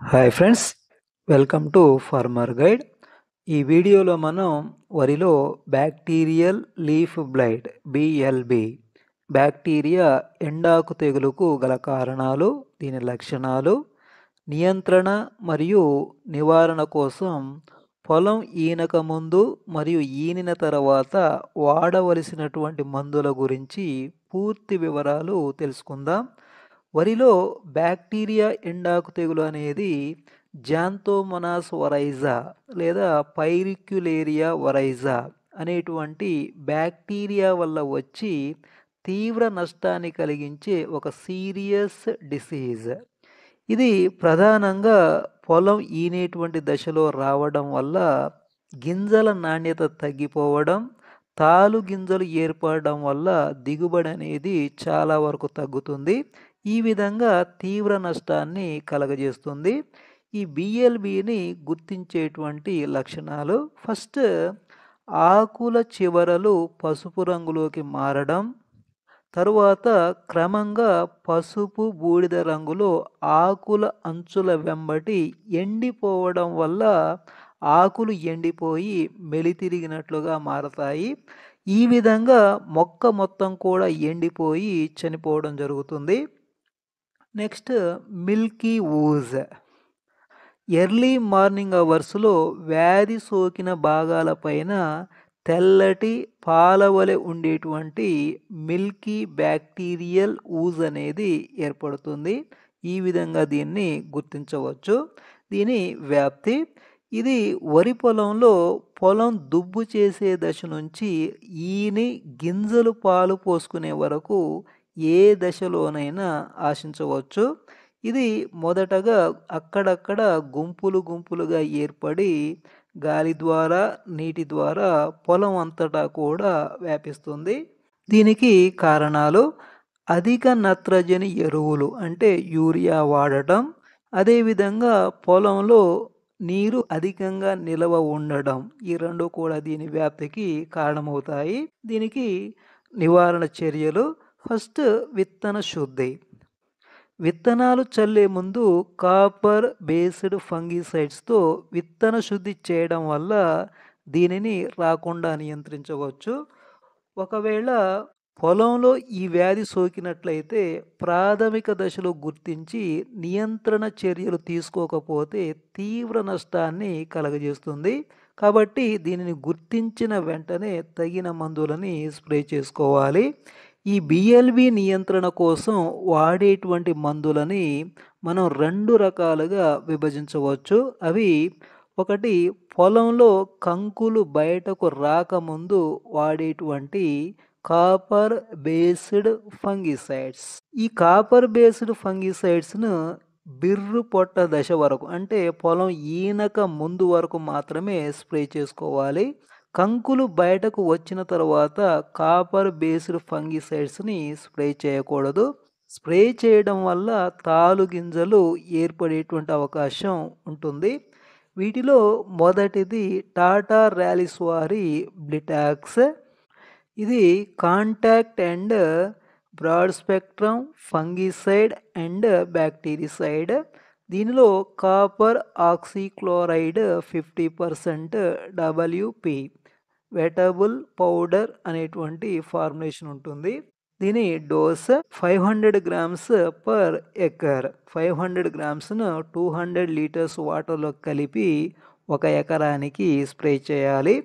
Hi friends welcome to farmer guide ఈ వీడియోలో మనం వరిలో bacterial leaf blight BLB bacteria ఎండాకు తెగులుకు గల కారణాలు దీని లక్షణాలు నియంత్రణ మరియు నివారణ కోసం పొలం ఈనక ముందు మరియు ఈనిన తర్వాత వాడవలసినటువంటి మందుల గురించి పూర్తి వివరాలు తెలుసుకుందాం. వరిలో బ్యాక్టీరియా ఎండాకు తెగులు అనేది జాంతోమనాస్ వరైజా లేదా పైరిక్యులేరియా వరైజా అనేటువంటి బ్యాక్టీరియా వల్ల వచ్చి తీవ్ర నష్టాన్ని కలిగించే ఒక సీరియస్ డిసీజ్. ఇది ప్రధానంగా పొలం ఈనేటువంటి దశలో రావడం వల్ల గింజల నాణ్యత తగ్గిపోవడం తాలు గింజలు ఏర్పడడం వల్ల దిగుబడి అనేది చాలా వరకు తగ్గుతుంది. ఈ విధంగా తీవ్ర నష్టాన్ని కలగజేస్తుంది. ఈ బిఎల్బిని గుర్తించేటువంటి లక్షణాలు ఫస్ట్ ఆకుల చివరలు పసుపు రంగులోకి మారడం తరువాత క్రమంగా పసుపు బూడిద రంగులో ఆకుల అంచుల వెంబటి ఎండిపోవడం వల్ల ఆకులు ఎండిపోయి మెలితిరిగినట్లుగా మారతాయి. ఈ విధంగా మొక్క మొత్తం కూడా ఎండిపోయి చనిపోవడం జరుగుతుంది. Next milky ooze. Early morning అవర్స్లో వ్యాధి సోకిన భాగాలపైన తెల్లటి పాలవలె ఉండేటువంటి మిల్కీ బ్యాక్టీరియల్ ఊజ్ అనేది ఏర్పడుతుంది. ఈ విధంగా దీన్ని గుర్తించవచ్చు. దీని వ్యాప్తి ఇది వరి పొలంలో పొలం దుబ్బు చేసే దశ నుంచి ఈని గింజలు పాలు పోసుకునే వరకు ఏ దశలోనైనా ఆశించవచ్చు. ఇది మొదటగా అక్కడక్కడ గుంపులు గుంపులుగా ఏర్పడి గాలి ద్వారా నీటి ద్వారా పొలం అంతటా కూడా వ్యాపిస్తుంది. దీనికి కారణాలు అధిక నత్రజని ఎరువులు అంటే యూరియా వాడటం అదేవిధంగా పొలంలో నీరు అధికంగా నిలవ ఉండడం ఈ రెండు కూడా దీని వ్యాప్తికి కారణమవుతాయి. దీనికి నివారణ చర్యలు ఫస్ట్ విత్తన శుద్ధి. విత్తనాలు చల్లే ముందు కాపర్ బేస్డ్ ఫంగిసైడ్స్తో విత్తన శుద్ధి చేయడం వల్ల దీనిని రాకుండా నియంత్రించవచ్చు. ఒకవేళ పొలంలో ఈ వ్యాధి సోకినట్లయితే ప్రాథమిక దశలో గుర్తించి నియంత్రణ చర్యలు తీసుకోకపోతే తీవ్ర నష్టాన్ని కలగజేస్తుంది. కాబట్టి దీనిని గుర్తించిన వెంటనే తగిన మందులని స్ప్రే చేసుకోవాలి. ఈ బిఎల్బి నియంత్రణ కోసం వాడేటువంటి మందులని మనం రెండు రకాలుగా విభజించవచ్చు. అవి ఒకటి పొలంలో కంకులు బయటకు రాకముందు వాడేటువంటి కాపర్ బేస్డ్ ఫంగిసైడ్స్. ఈ కాపర్ బేస్డ్ ఫంగిసైడ్స్ను బిర్రు పొట్ట దశ వరకు అంటే పొలం ఈనక ముందు వరకు మాత్రమే స్ప్రే చేసుకోవాలి. కంకులు బయటకు వచ్చిన తర్వాత కాపర్ బేస్డ్ ఫంగిసైడ్స్ని స్ప్రే చేయకూడదు. స్ప్రే చేయడం వల్ల తాలు గింజలు ఏర్పడేటువంటి అవకాశం ఉంటుంది. వీటిలో మొదటిది టాటా ర్యాలిస్ వారి బ్లిటాక్స్. ఇది contact and broad spectrum fungicide and bactericide. దీనిలో copper oxychloride fifty percent WP. Wettable powder అనేటువంటి ఫార్ములేషన్ ఉంటుంది. దీని dose five hundred grams per acre. Five hundred గ్రామ్స్ను two hundred litres వాటర్లో కలిపి ఒక ఎకరానికి స్ప్రే చేయాలి.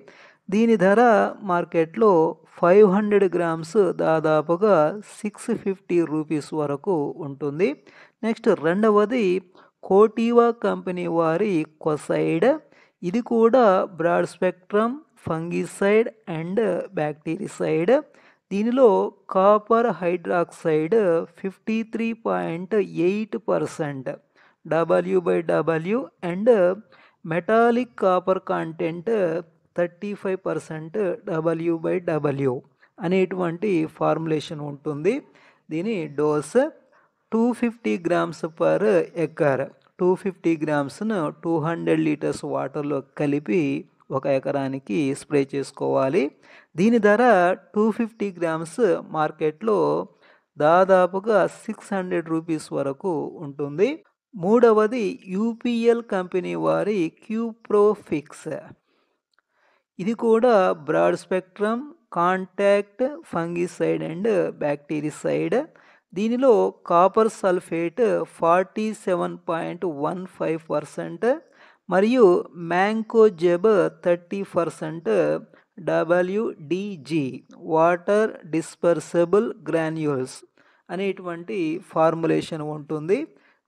దీని ధర మార్కెట్లో ఫైవ్ హండ్రెడ్ గ్రామ్స్ దాదాపుగా సిక్స్ ఫిఫ్టీ రూపీస్ వరకు ఉంటుంది. నెక్స్ట్ రెండవది కోటివా కంపెనీ వారి కొసైడ్. ఇది కూడా broad spectrum fungicide and bactericide. దీనిలో copper hydroxide fifty three point eight percent W by W and metallic copper content thirty five percent W by W అనేటువంటి formulation ఉంటుంది. దీని dose two fifty grams per acre two fifty గ్రామ్స్ను two hundred litres వాటర్లో కలిపి ఒక ఎకరానికి spray చేసుకోవాలి. దీని ధర టూ ఫిఫ్టీ గ్రామ్స్ మార్కెట్లో దాదాపుగా సిక్స్ హండ్రెడ్ రూపీస్ వరకు ఉంటుంది. మూడవది యూపీఎల్ కంపెనీ వారి క్యూప్రోఫిక్స్ ఇది కూడా broad spectrum contact fungicide and bactericide. దీనిలో copper sulphate forty seven point one five percent మరియు mancozeb thirty percent WDG water dispersible granules అనేటువంటి ఫార్ములేషన్ ఉంటుంది.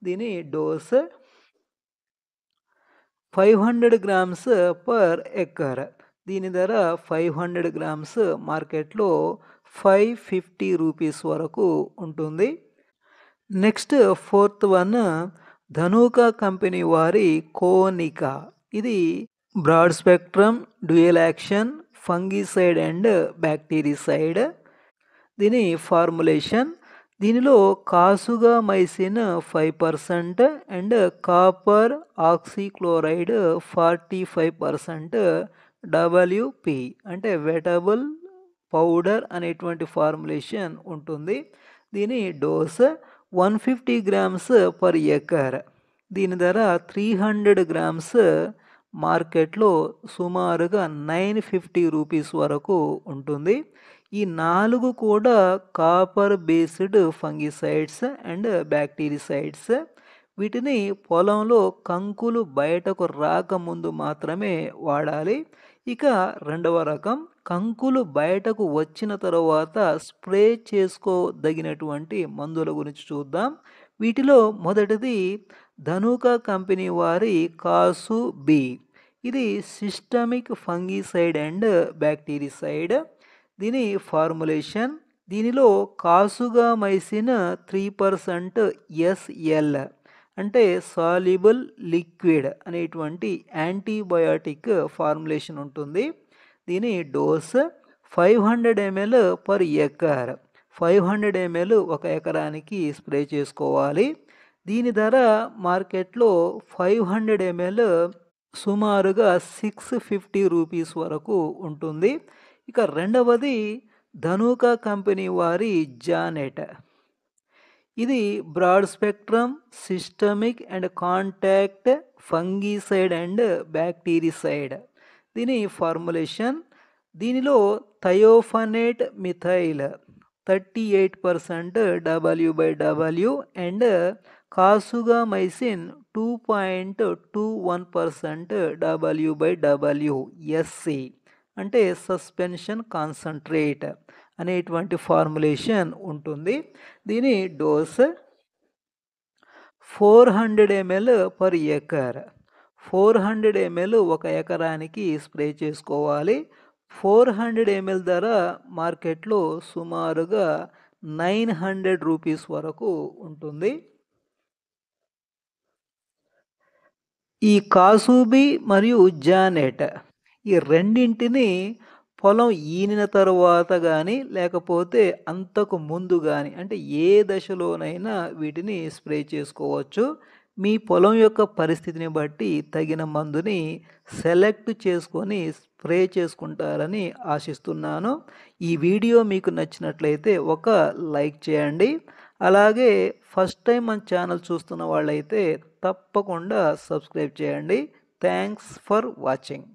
దీని dose five hundred grams per acre దీని ధర ఫైవ్ హండ్రెడ్ గ్రామ్స్ మార్కెట్లో five fifty rupees వరకు ఉంటుంది. Next fourth one Dhanuka company వారి కోనికా. ఇది broad spectrum dual action fungicide and bactericide. దీని ఫార్ములేషన్ దీనిలో kasugamycin five percent and copper oxychloride forty five percent WP అంటే వెటబుల్ పౌడర్ అనేటువంటి formulation ఉంటుంది. దీని dose one fifty grams per acre. దీని ధర త్రీ హండ్రెడ్ గ్రామ్స్ మార్కెట్లో సుమారుగా నైన్ ఫిఫ్టీ రూపీస్ వరకు ఉంటుంది. ఈ నాలుగు కూడా copper based fungicides and bactericides. వీటిని పొలంలో కంకులు బయటకు రాకముందు మాత్రమే వాడాలి. ఇక రెండవ రకం కంకులు బయటకు వచ్చిన తర్వాత స్ప్రే చేసుకోదగినటువంటి మందుల గురించి చూద్దాం. వీటిలో మొదటిది ధనుక కంపెనీ వారి కాసు బి. ఇది సిస్టమిక్ ఫంగిసైడ్ అండ్ బ్యాక్టీరిసైడ్ దీని ఫార్ములేషన్ దీనిలో kasugamycin three percent SL అంటే సాల్యుబుల్ లిక్విడ్ అనేటువంటి యాంటీబయాటిక్ ఫార్ములేషన్ ఉంటుంది. దీని dose five hundred ML per acre five hundred ML ఒక ఎకరానికి స్ప్రే చేసుకోవాలి. దీని ధర మార్కెట్లో ఫైవ్ హండ్రెడ్ ఎంఎల్ సుమారుగా సిక్స్ ఫిఫ్టీ రూపీస్ వరకు ఉంటుంది. ఇక రెండవది ధనుకా కంపెనీ వారి జానెట్ ఇది broad spectrum systemic and contact fungicide and bactericide. దీని ఫార్ములేషన్ దీనిలో thiophanate methyl thirty eight percent W by W and kasugamycin two point two one percent W by W SC అంటే suspension concentrate అనేటువంటి formulation ఉంటుంది. దీని dose four hundred ML per acre. Four hundred ML ఒక ఎకరానికి spray చేసుకోవాలి. Four hundred ML ధర మార్కెట్లో సుమారుగా నైన్ హండ్రెడ్ రూపీస్ వరకు ఉంటుంది. ఈ కాసూబి మరియు జానెట్ ఈ రెండింటిని పొలం ఈనిన తరువాత కానీ లేకపోతే అంతకు ముందు కానీ అంటే ఏ దశలోనైనా వీటిని స్ప్రే చేసుకోవచ్చు. మీ పొలం యొక్క పరిస్థితిని బట్టి తగిన మందుని సెలెక్ట్ చేసుకొని స్ప్రే చేసుకుంటారని ఆశిస్తున్నాను. ఈ వీడియో మీకు నచ్చినట్లయితే ఒక లైక్ చేయండి. అలాగే ఫస్ట్ టైం మన ఛానల్ చూస్తున్న వాళ్ళైతే తప్పకుండా సబ్స్క్రైబ్ చేయండి. Thanks for watching.